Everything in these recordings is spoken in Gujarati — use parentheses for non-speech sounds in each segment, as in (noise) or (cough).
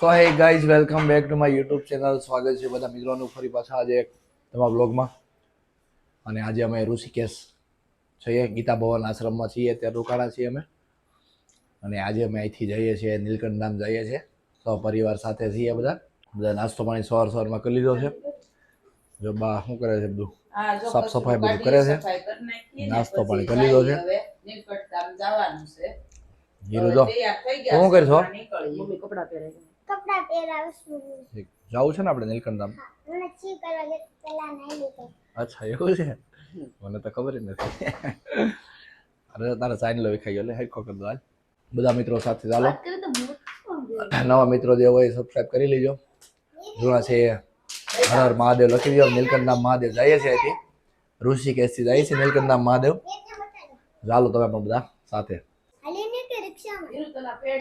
So hey guys welcome back to my YouTube channel સ્વાગત છે બધા મિત્રોનું. ફરી પાછા આજે તમારા બ્લોગમાં અને આજે અમે ઋષિકેશ છીએ ગીતા ભવન આશ્રમમાં છીએ. ત્યાં રોકાણા છીએ અમે. અને આજે અમે અહીંથી જઈએ છીએ. નીલકંઠ ધામ જઈએ છીએ. પરિવાર સાથે છીએ બધા. બધા નાસ્તો પાણી સવાર સવારમાં કરી લીધો છે. જો બા શું કરે છે બધું? સાફ સફાઈ બધું કરે છે. નાસ્તો પાણી કરી લીધો છે. હવે નીલકંઠ ધામ જવાનું છે. હીરો જો. તૈયાર થઈ શું ગયા કરે છો? છે, કપડા પહેરે કપડા પહેરાવશું જાવું છે ને આપણે નીલકંઠ ધામ? મને છી કરવા પેલા નાઈ લીધો અચ્છા એવું છે? મને તો ખબર જ નથી. અરે તારા સાઈન લો ખાઈ ગયો. લે હેડકો કરી દો બધા મિત્રો સાથે ચાલો. નવા મિત્રો જે હોય સબસ્ક્રાઇબ કરી લેજો. જૂના છે હર હર મહાદેવ લખી દો નીલકંઠ નામ મહાદેવ જઈએ છે અહીંથી. ઋષિકેશથી જાય છે નીલકંઠ નામ મહાદેવ. ચાલો તમે પણ બધા સાથે.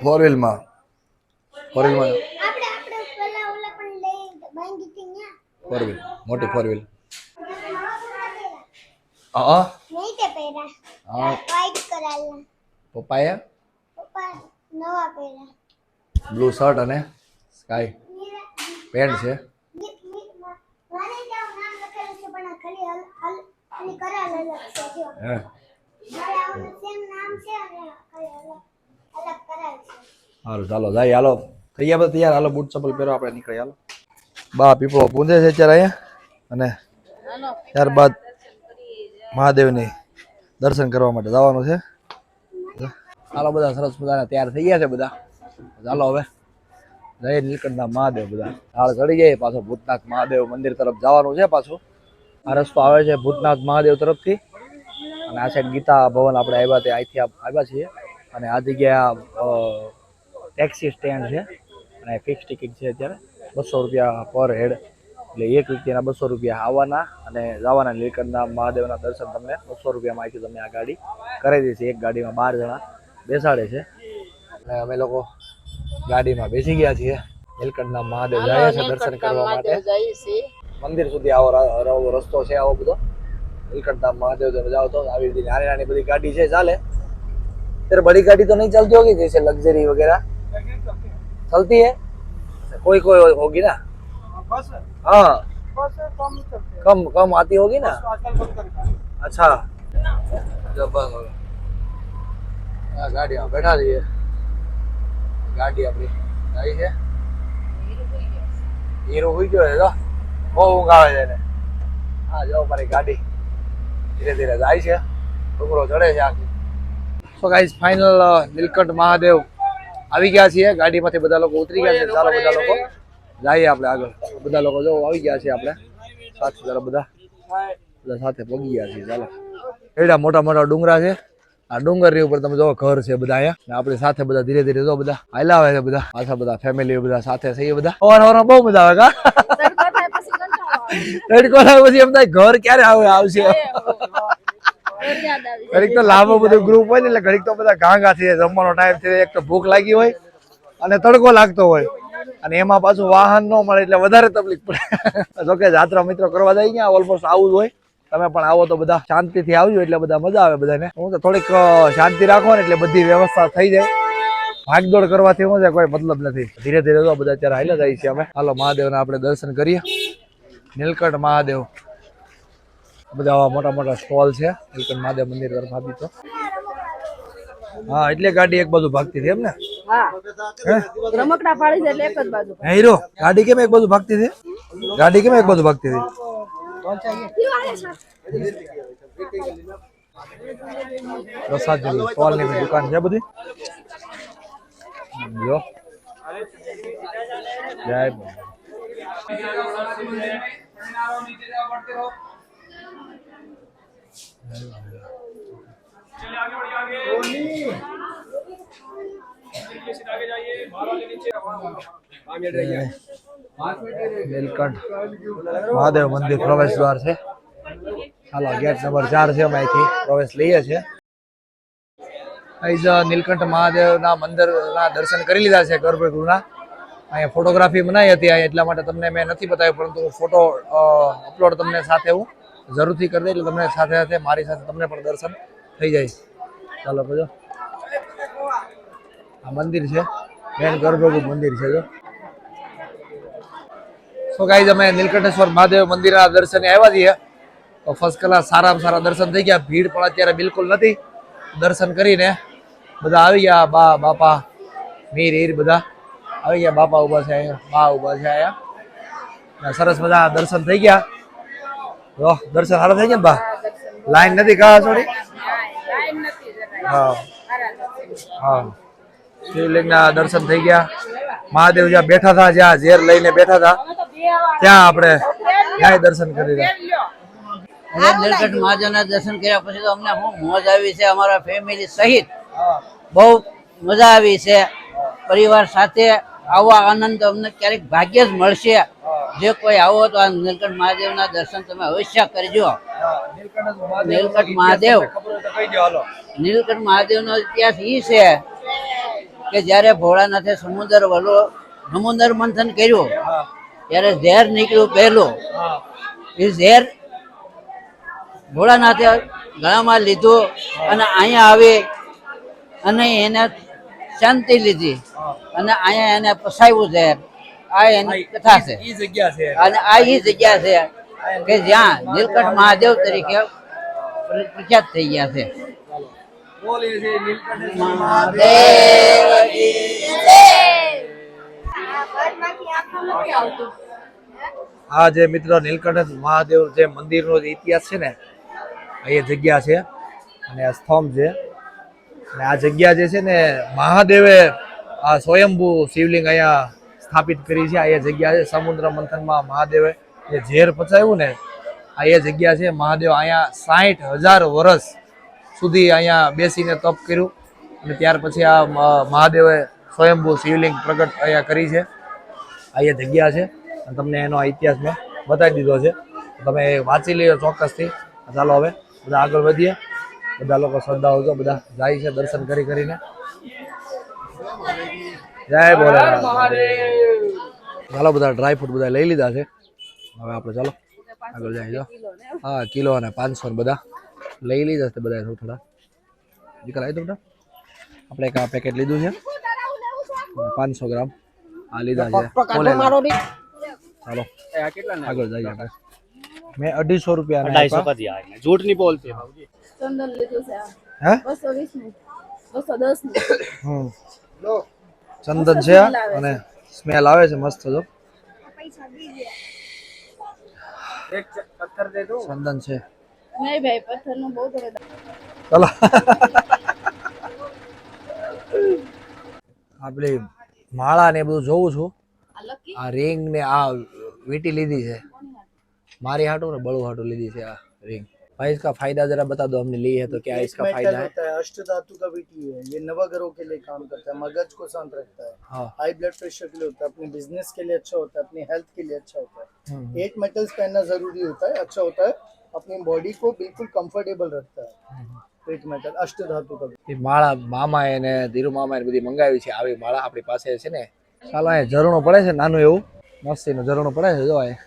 ફોર વ્હીલમાં ફોર વ્હીલમાં આપણે આપણે પેલા ઓલા પણ લઈ બાંધી હતી ફોર વ્હીલ મોટી ફોર વ્હીલ હા. નહીં તે પહેરા હા. વાઈટ કરાયેલા પપ્પાએ? પપ્પા નવા પહેરા બ્લુ શર્ટ અને સ્કાય પેન્ટ છે. સારું ચાલો જાય હાલો. થઈ ગયા બધા તૈયાર. હાલો, બૂટ ચપ્પલ પહેરો, આપણે નીકળી હાલો. બા પીપળો પૂંજે છે અત્યારે અહીંયા. અને ત્યારબાદ મહાદેવની દર્શન કરવા માટે જવાનું છે. હાલો, બધા સરસ મજાના તૈયાર થઈ ગયા છે બધા. ચાલો હવે. જઈએ નીલકંઠના મહાદેવ બધા. હાલ ચડી જાય પાછો ભૂતનાથ મહાદેવ મંદિર તરફ જવાનું છે પાછું. આ રસ્તો આવે છે ભૂતનાથ મહાદેવ તરફથી. અને આ સાઈડ ગીતા ભવન આપણે આવ્યા તે અહીંથી આવ્યા છીએ. અને આ જગ્યા ટેક્સી સ્ટેન્ડ છે. અને ફિક્સ ટિકિટ છે અત્યારે બસો રૂપિયા પર હેડ એટલે એક વ્યક્તિના બસો રૂપિયા આવવાના અને જવાના નીલકંઠના મહાદેવના દર્શન તમને બસો રૂપિયામાં અહીંથી તમને આ ગાડી કરાવી દે છે એક ગાડીમાં બાર જણા બેસાડે છે. અને અમે લોકો ગાડીમાં બેસી ગયા છીએ. નીલકંઠના મહાદેવ જાય છે દર્શન કરવા માટે. મંદિર સુધી આવો રસ્તો છે આવો બધો. નીલકંઠના મહાદેવ તમે જાઓ તો આવી રીતે નાની નાની બધી ગાડી છે ચાલે. ત્યારે બડી ગાડી તો નહીં ચાલતી હોગી છે લક્ઝરી વગેરે. चलती है कोई कोई होगी ना हाँ कम कम आती होगी ना अच्छा जब बस हो गया। આ ગાડીમાં બેઠા છીએ ગાડી આપણી આવી છે હીરો હોઈ ગયો છે તો બહુ ઊંઘ આવે છે એને હા જો મારી ગાડી ધીરે ધીરે જાય છે ડુંગરો ચડે છે આખી so guys final Neelkanth Mahadev આવી ગયા છીએ. ગાડીમાંથી બધા લોકો ઉતરી ગયા છે. ચાલો બધા લોકો જઈએ આપણે આગળ. બધા લોકો જો આવી ગયા છે આપણે. સાથે ચાલો બધા. બધા સાથે પગી ગયા છીએ ચાલો. એડા મોટા મોટા ડુંગરા છે. આ ડુંગરની ઉપર તમે જો ઘર છે બધા અહીંયા. ને આપણી સાથે બધા ધીરે ધીરે જો બધા. હાલ્યા આવે છે બધા. પાછા બધા ફેમિલી બધા સાથે છીએ બધા. અવાર અવાર બહુ મજા આવે કા? તડકો થાય પછી એમ થાય ઘર ક્યારે આવે આવશે? ઘડીક તો લાંબો બધું ગ્રુપ હોય ને એટલે ઘડીક તો બધા ઘાંઘા થઈ જાય. જમવાનો ટાઈમ થઈ એક તો ભૂખ લાગી હોય અને તડકો લાગતો હોય. અને એમાં પાછું વાહન ન મળે એટલે વધારે તકલીફ પડે. (laughs) જોકે જાત્રા મિત્રો કરવા જાય ગયા ઓલમોસ્ટ આવું જ હોય. તમે પણ આવો તો બધા શાંતિથી આવજો, એટલે બધા મજા આવે બધાને. હું તો થોડીક શાંતિ રાખો ને એટલે બધી વ્યવસ્થા થઈ જાય. ભાગદોડ કરવાથી શું છે, કોઈ મતલબ નથી. ધીરે ધીરે તો બધા અત્યારે હાલ્યા જાય છે અમે. હાલો મહાદેવના આપણે દર્શન કરીએ. નીલકંઠ મહાદેવ. બધા આવા મોટા મોટા સ્ટોલ છે. નીલકંઠ મહાદેવ મંદિર તરફ આપી તો. હા એટલે ગાડી એક બાજુ ભાગતી હતી એમ ને? હા. હે? રમકડા પાડી છે એટલે એક જ બાજુ. હે હીરો ગાડી કેમ એક બાજુ ભાગતી હતી? ગાડી કેમ એક બાજુ ભાગતી હતી? પ્રસાદ સ્ટોલની બધી દુકાન છે બધી? જો. જય મહાદેવ મંદિર પ્રવેશ દ્વાર છે. ચાલો ગેટ નંબર ચાર છે અમે અહીંથી પ્રવેશ લઈએ છીએ. અહીં જ નીલકંઠ મહાદેવના મંદિરના દર્શન કરી લીધા છે ગર્ભગૃહના અહીંયા ફોટોગ્રાફી બનાવી હતી એટલા માટે તમને મેં નથી બતાવ્યું, પરંતુ ફોટો અપલોડ તમને સાથે હું જરૂરથી કરી દે એટલે તમને સાથે સાથે મારી સાથે તમને પણ દર્શન થઈ જાય. ચાલો કહો આ મંદિર છે. મેન ગર્ભગૃહ મંદિર છે જો. સો ગાઈઝ અમે નીલકંઠેશ્વર મહાદેવ મંદિરના દર્શને આવ્યા છીએ. તો ફર્સ્ટ ક્લાસ સારામાં સારા દર્શન થઈ ગયા. ભીડ પણ અત્યારે બિલકુલ નથી. દર્શન કરીને બધા આવી ગયા. બા, બાપા, મીર હીર બધા આવી ગયા. બાપા ઊભા છે અહીંયા. બા ઊભા છે અહીંયા. સરસ બધા દર્શન થઈ ગયા. જો દર્શન સારા થઈ ગયા બા? લાઈન નથી કા સોરી હા. હા. શિવલિંગના દર્શન થઈ ગયા. મહાદેવ જ્યાં બેઠા હતા જ્યાં ઝેર લઈને બેઠા હતા ત્યાં આપણે ત્યાં દર્શન કરી રહ્યા. નીલકંઠ મહાદેવના દર્શન કર્યા પછી તો અમને ખૂબ મોજ આવી છે અમારા ફેમિલી સહિત. બહુ મજા આવી છે. પરિવાર સાથે આવા આનંદ તમને ક્યારેક ભાગ્ય જ મળશે. જે કોઈ આવો તો આ નીલકંઠ મહાદેવના દર્શન તમે અવશ્ય કરજો. નીલકંઠ મહાદેવ. નીલકંઠ મહાદેવનો ઇતિહાસ એ છે કે જ્યારે ભોળાનાથે સમુદ્ર વલો સમુદ્ર મંથન કર્યું, ત્યારે ઝેર નીકળ્યું પહેલું. એ ઝેર ભોળાનાથે ગળામાં લીધું અને અહીંયા આવી અને એને શાંતિ લીધી. અને અહીંયા એને પસાવ્યું છે. આ એની કથા છે. અને આ એ જગ્યા છે કે જ્યાં નીલકંઠ મહાદેવ તરીકે પ્રખ્યાત થઈ ગયા છે. હા જે મિત્ર નીલકંઠ મહાદેવ જે મંદિરનો જે ઇતિહાસ છે ને આ એ જગ્યા છે. અને આ સ્તંભ છે. અને આ જગ્યા જે છે ને મહાદેવે આ સ્વયંભૂ શિવલિંગ અહીંયા સ્થાપિત કરી છે. આ એ જગ્યા છે સમુદ્ર મંથનમાં મહાદેવે જે ઝેર પચાવ્યું ને, આ એ જગ્યા છે. મહાદેવ અહીંયા સાઠ હજાર વર્ષ સુધી અહીંયા બેસીને તપ કર્યું અને ત્યાર પછી આ મહાદેવે સ્વયંભૂ શિવલિંગ પ્રગટ અહીંયા કરી છે. આ એ જગ્યા છે. અને તમને એનો ઇતિહાસ મેં બતાવી દીધો છે. તમે વાંચી લ્યો ચોક્કસથી. ચાલો હવે બધા આગળ વધીએ. બધા લોકો શ્રદ્ધા હોય બધા જાય છે દર્શન કરી કરીને. જય ભોલે ચાલો બધા ડ્રાય ફ્રૂટ બધા લઈ લીધા છે. હવે આપણે ચાલો આગળ જાય હા કિલો અને પાંચસો બધા લઈ લીધા છે બધા થોડા નીકળ આવી તમને? આપણે એક આ પેકેટ લીધું છે. પાંચસો ગ્રામ આ લીધા છે ચાલો આગળ જાય આપણે. મેં અઢીસો રૂપિયા અઢાઈસો કરી જૂઠની ચંદન લીધું છે હે? બસો વીસનું બસો દસનું હમ ચંદન છે અને સ્મેલ આવે છે મસ્ત જો. ચંદન છે. નહીં ભાઈ પથ્થરનું બહુ ચલો. આપણે માળા ને બધું જોઉં છું. આ રિંગ ને આ વીટી લીધી છે. મારી હાટું ને બળું હાટું લીધી છે આ रिंग भाई इसका फायदा जरा बता दो हमने ली है तो क्या इसका मेटल फायदा है होता है अष्ट धातु का बीटी है ये नवग्रहों के लिए काम करता है मगज को शांत रखता है हाँ हाई ब्लड प्रेशर के लिए होता है अपने बिजनेस के लिए अच्छा होता है अपनी हेल्थ के लिए अच्छा होता है हम्म, एट मेटल्स पहनना जरूरी होता है अच्छा होता है अपनी बॉडी को बिल्कुल कंफर्टेबल रखता है एट मेटल अष्ट धातु का એ માળા મામાએ ને ધીરુ મામાએ ને બધી મંગાવી છે આવી માળા આપણી પાસે છે ને ચાલો અહીંયા ઝરણું પડે છે નાનું એવું મસ્તીનું ઝરણું પડે છે જો અહીં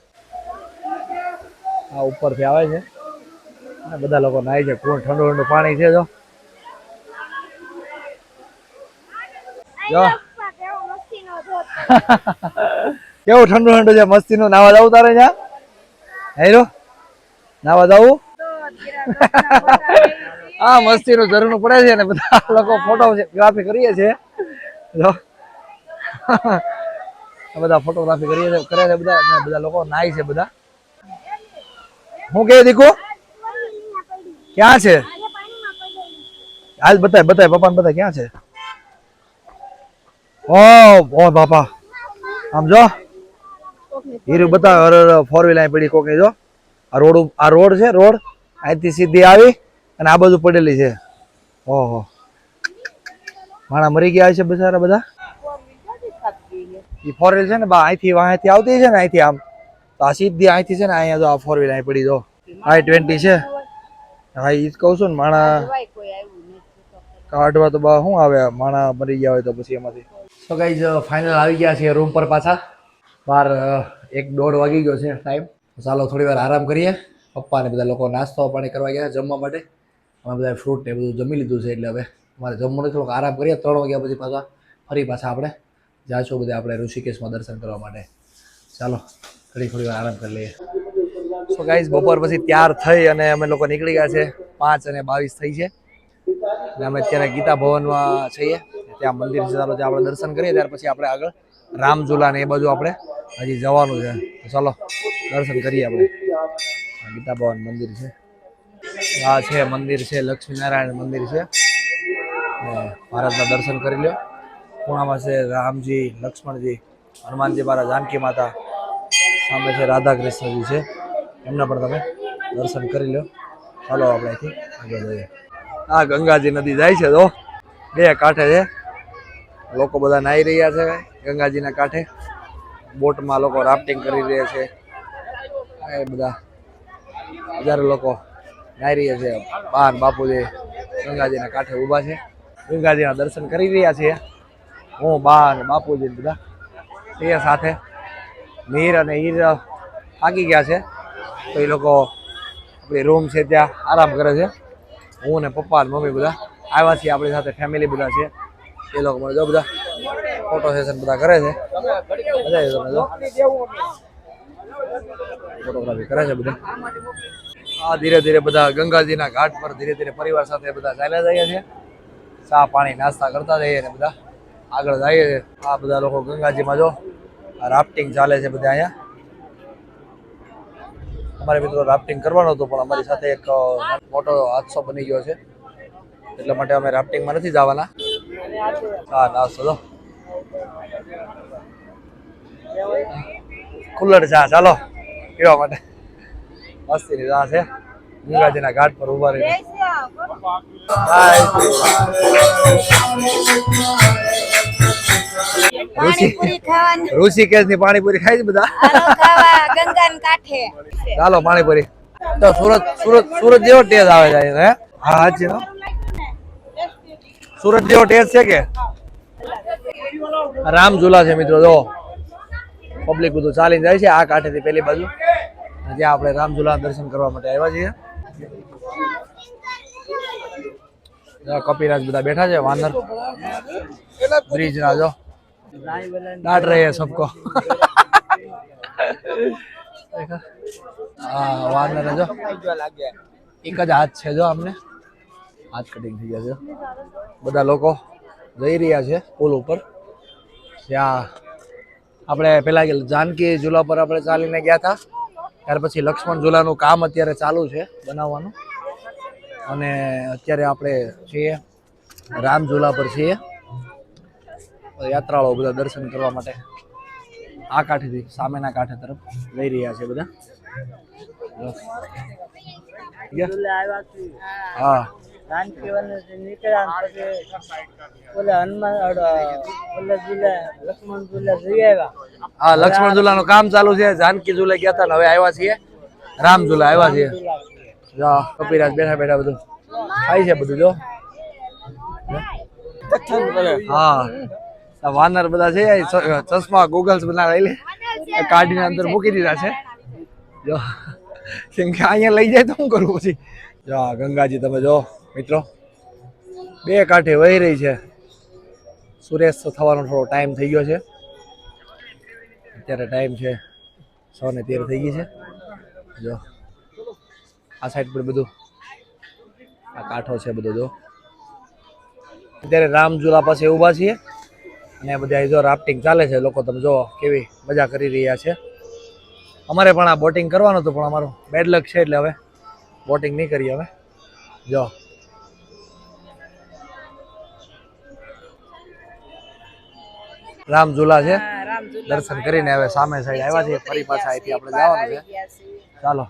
આ ઉપરથી આવે છે અને બધા લોકો નાય છે કોણ ઠંડુ ઠંડુ પાણી છે જો. કેવું (laughs) ઠંડુ ઠંડુ છે? મસ્તીનું નાવા જવું તારે ત્યાં? હેરો નાવા જવું? હા મસ્તીનું જરૂર પડે છે ને બધા (laughs) લોકો ફોટોગ્રાફી કરીએ છીએ જો. બધા ફોટોગ્રાફી કરીએ છે કરે છે બધા બધા લોકો નાય છે બધા. હું કે દીકુ? ક્યાં છે? હાલ બતાય બતાય પપ્પાને બતાય ક્યાં છે? ઓ ઓ બાપા. આમ જો. હીરું બતાવે અરે ફોર વ્હીલ અહીં પડી કોકે જો. આ રોડ આ રોડ છે રોડ. અહીંથી સીધી આવી અને આ બાજુ પડેલી છે. ઓહો. માણા મરી ગયા છે બિચારા બધા? એ ફોર વ્હીલ છે ને બા અહીંથી અહીંથી આવતી છે ને અહીંથી આમ. તો આ સીધી અહીંથી છે ને અહીંયા જો આ ફોર વ્હીલ અહીં પડી જો. આઈ ટ્વેન્ટી છે. હા ઈ જ કહું છું ને માણા કોઈ કાઢવા તો બા શું આવે માણા મરી ગયા હોય તો પછી એમાંથી. તો ગાઈઝ ફાઇનલ આવી ગયા છે રૂમ પર પાછા. બાર એક દોઢ વાગી ગયો છે ટાઈમ ચાલો થોડી વાર આરામ કરીએ. પપ્પા ને બધા લોકો નાસ્તો પાણી કરવા ગયા જમવા માટે. અમે બધા ફ્રૂટ ને એ બધું જમી લીધું છે એટલે હવે અમારે જમવાનું થોડુંક આરામ કરીએ ત્રણ વાગ્યા પછી પાછા ફરી પાછા આપણે જાશું બધા આપણે ઋષિકેશમાં દર્શન કરવા માટે. ચાલો થોડી થોડી વાર આરામ કરી લઈએ. સો ગાઈઝ બપોર પછી તૈયાર થઈ અને અમે લોકો નીકળી ગયા છે. પાંચ અને બાવીસ થઈ છે. અને અમે અત્યારે ગીતા ભવનમાં છીએ. ત્યાં મંદિર છે. ચાલો ત્યાં આપણે દર્શન કરીએ. ત્યાર પછી આપણે આગળ રામઝુલા ને એ બાજુ આપણે હજી જવાનું છે. ચાલો, દર્શન કરીએ આપણે. ગીતા ભવન મંદિર છે. આ છે મંદિર છે. લક્ષ્મીનારાયણ મંદિર છે. મહારાજના દર્શન કરી લ્યો. ખૂણામાં છે રામજી, લક્ષ્મણજી, હનુમાનજી મહારાજ, જાનકી માતા. સામે છે રાધા કૃષ્ણજી છે. એમના પણ તમે દર્શન કરી લો. ચાલો આપણે અહીંથી આગળ જઈએ. આ ગંગાજી નદી જાય છે તો બે કાંઠે છે. લોકો બધા નાહી રહ્યા છે ગંગાજીના કાંઠે. બોટમાં લોકો રાફ્ટિંગ કરી રહ્યા છે. એ બધા હજારો લોકો નાહી રહ્યા છે. બાર બાપુજી ગંગાજીના કાંઠે ઊભા છે. ગંગાજીના દર્શન કરી રહ્યા છીએ હું, બા બાપુજી બધા એ સાથે મીર અને હીર થાકી ગયા છે. તો એ લોકો આપણે રૂમ છે ત્યાં આરામ કરે છે. હું ને પપ્પા ને મમ્મી બધા આવ્યા છીએ આપણી સાથે ફેમિલી બધા છે. એ લોકો મને જો બધા ફોટો સેશન બધા કરે છે. મજા આવી તમે જો. ફોટોગ્રાફી કરે છે બધા. આ ધીરે ધીરે બધા ગંગાજીના ઘાટ પર ધીરે ધીરે પરિવાર સાથે બધા ચાલ્યા જઈએ છે ચા પાણી નાસ્તા કરતા જઈએ ને બધા આગળ જઈએ આ બધા લોકો ગંગાજીમાં જો રાફ્ટિંગ ચાલે છે બધા અહીંયા. અમારે મિત્રો રાફ્ટિંગ કરવાનો હતો પણ અમારી સાથે એક મોટો હાદસો બની ગયો છે. એટલા માટે અમે રાફ્ટિંગમાં નથી જવાના. હા નાસ્તો દો કુલ્લડ ચા ચાલો. પીવા માટે. મસ્તીની ચા છે. ગંગાજીના ઘાટ પર ઊભા રહી પાણીપુરી ખાવાની. ઋષિકેશની પાણીપુરી ખાઈ છે બધા? ગંગાન કાંઠે. ચાલો, પાણી ભરી. તો સુરત સુરત સુરત જેવો ટેસ્ટ આવે છે હે? હા, હાચી સુરત જેવો ટેસ્ટ છે કે? રામ ઝુલા છે મિત્રો, જો. પબ્લિક બધું ચાલીને જાય છે, આ કાંઠેથી પેલી બાજુ. જ્યાં આપણે રામઝુલા દર્શન કરવા માટે આવ્યા છીએ. કપિરાજ બધા બેઠા છે, વાનર. બ્રિજ ના જો. ડાટ રહે સબકો. હા વાર ન એક જ હાથ છે જો અમને હાથ કટિંગ થઈ ગયા છે બધા લોકો જઈ રહ્યા છે પુલ ઉપર ત્યાં આપણે પેલા જાનકી ઝૂલા પર આપણે ચાલીને ગયા હતા ત્યાર પછી લક્ષ્મણ ઝૂલાનું કામ અત્યારે ચાલુ છે બનાવવાનું અને અત્યારે આપણે છીએ રામ ઝૂલા પર છીએ યાત્રાળુઓ બધા દર્શન કરવા માટે આ કાંઠેથી સામેના કાંઠે તરફ લઈ રહ્યા છે બધા. હા. હા લક્ષ્મણ ઝુલા નું કામ ચાલુ છે. જાનકી ઝુલા ગયા હતા હવે આવ્યા છીએ. રામ ઝુલા આવ્યા છીએ. જો કપિરાજ બેઠા બેઠા બધું. ખાય છે બધું જો. હા. વાનર બધા છે ચશ્મા ગોગલ્સ બધા લઈ લે કાઢીને અંદર મૂકી દીધા છે. જો કેમ કે અહીંયા લઈ જાય તો શું કરવું પછી? જો ગંગાજી તમે જો મિત્રો. બે કાંઠે વહી રહી છે. સુરેશ થવાનો થોડો ટાઈમ થઈ ગયો છે. અત્યારે ટાઈમ છે છ ને તેર થઈ ગઈ છે. જો આ સાઈડ પર બધું. આ કાંઠો છે બધો જો. અત્યારે રામઝુલા પાસે ઊભા છીએ. અને બધા જો રાફ્ટિંગ ચાલે છે લોકો તમે જો કેવી મજા કરી રહ્યા છે. અમારે પણ આ બોટિંગ કરવાનું હતું પણ અમારું બેડ લક છે એટલે હવે બોટિંગ નહીં કરીએ હવે. જો. રામ ઝુલા છે. દર્શન કરીને હવે સામે સાઈડ આવ્યા છે ફરી પાછા અહીંથી આપણે જવાનું છે. ચાલો.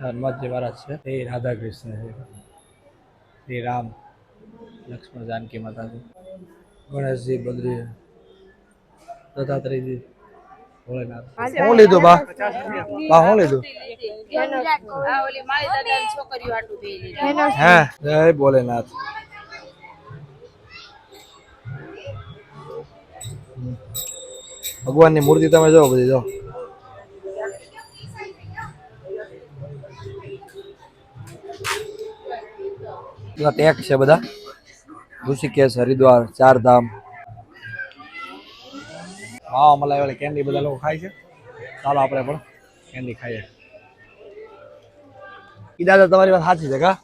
હનુમાનજી મહારાજ છે. એ રાધા કૃષ્ણ છે શ્રી રામ. લક્ષ્મણ જાનકી માતાજી. ગણેશજી બદ્રી દત્તાત્રેયજી ભોળેનાથ શું લીધું બા? બા શું લીધું? આ ઓલી માળી દાદાની છોકરીઓ હાટું બે લીધા. હે જય ભોલેનાથ. ભગવાનની મૂર્તિ તમે જો બધી જો. ટેક છે બધા. ઋષિકેશ, હરિદ્વાર, ચારધામ. હા, મલાઈ વાળી કેન્ડી બધા લોકો ખાય છે. ચાલો આપણે પણ કેન્ડી ખાઈએ. ઈ દાદા, તમારી વાત સાચી છે કા?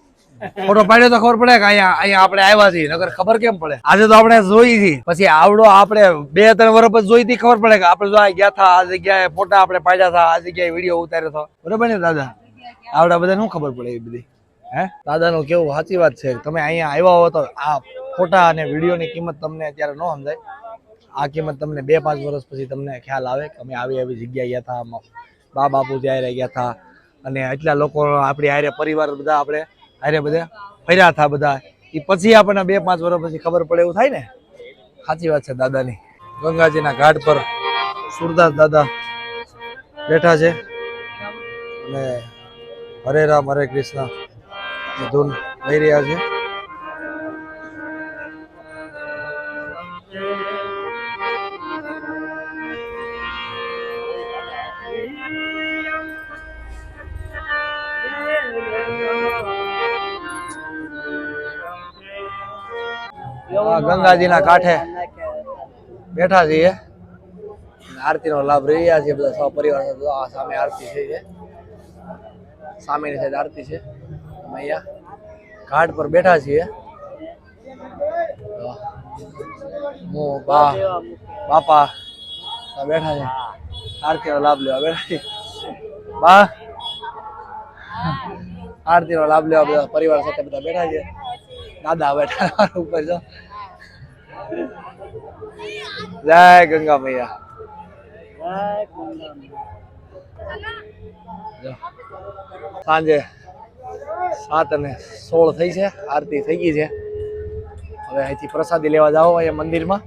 ફોટો પાડ્યો તો ખબર પડે કે અહીંયા અહીંયા આપણે આવ્યા છીએ નગર ખબર કેમ પડે? આજે તો આપણે જોઈ હતી પછી આવડો આપણે બે ત્રણ વર્ષ પછી જોઈ હતી ખબર પડે કે આપણે જો ગયા હતા આ જગ્યાએ ફોટા આપણે પાડ્યા હતા આ જગ્યાએ વીડિયો ઉતાર્યો હતો બરોબર ને દાદા? આવડા બધા શું ખબર પડે એ બધી? હે? દાદાનું કેવું? સાચી વાત છે. તમે અહીંયા આવ્યા હો તો આ ફોટા અને વિડીયોની કિંમત તમને અત્યારે ન સમજાય. આ કિંમત તમને બે, પાંચ વર્ષ પછી તમને ખ્યાલ આવે કે અમે આવી આવી જગ્યાએ ગયા હતા બા બાપુ ત્યારે ગયા હતા અને એટલા લોકો આપણી હારે પરિવાર બધા આપણે હારે બધા ફર્યા હતા બધા. એ પછી આપણને બે, પાંચ વર્ષ પછી ખબર પડે એવું થાય ને? સાચી વાત છે દાદાની. ગંગાજીના ઘાટ પર સુરદાસ દાદા બેઠા છે. અને હરે રામ, હરે કૃષ્ણ ધૂન લઈ રહ્યા છે. ગંગાજીના કાંઠે બેઠા છીએ. આરતીનો લાભ લઈ રહ્યા છીએ બધા સપરિવાર. આ સામે આરતી છે સામેની સાઈડ આરતી છે. અમે અહીંયા ઘાટ પર બેઠા છીએ. હું. બા, બાપા બેઠા છે. આરતીનો લાભ લેવા બેઠા બા. આરતીનો લાભ લેવા બધા પરિવાર સાથે બધા બેઠા છે. દાદા બેઠા ઉપર જો. જય ગંગા મૈયા સાંજે સાત અને સોળ થઈ છે, આરતી થઈ ગઈ છે. હવે અહીંથી પ્રસાદી લેવા જાઓ અહીંયા મંદિરમાં.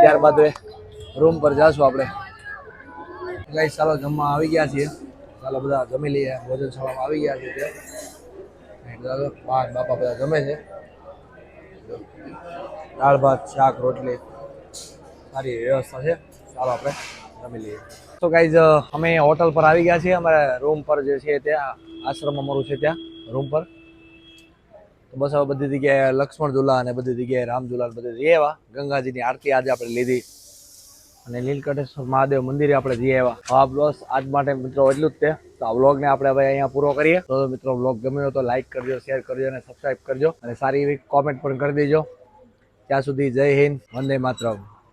ત્યારબાદ હવે રૂમ પર જાશું આપણે. ગાઈસ ચાલો જમવા આવી ગયા છીએ. ચાલો બધા જમી લઈએ. ભોજન શાળામાં આવી ગયા છીએ. બા બાપા બધા જમે છે. દાળ ભાત, શાક, રોટલી. સારી વ્યવસ્થા છે. ચાલો આપણે જમી લઈએ. તો ગાઈઝ અમે હોટલ પર આવી ગયા છીએ. અમારા રૂમ પર જે છે ત્યાં આશ્રમ અમારું છે ત્યાં રૂમ પર. તો બસ હવે બધી જગ્યાએ લક્ષ્મણ ઝુલા અને બધી જગ્યાએ રામ ઝુલા બધી એવા. ગંગાજીની આરતી આજે આપણે લીધી. અને નીલકંઠેશ્વર મહાદેવ મંદિરે આપણે જઈએ આવ્યા હા બસ આજ માટે મિત્રો એટલું જ તે તો આ વ્લોગને આપણે હવે અહીંયા પૂરો કરીએ. તો મિત્રો વ્લોગ ગમ્યો તો લાઈક કરજો શેર કરજો અને સબસ્ક્રાઈબ કરજો. અને સારી એવી કોમેન્ટ પણ કરી દેજો. ત્યાં સુધી જય હિન્દ વંદે માતરમ.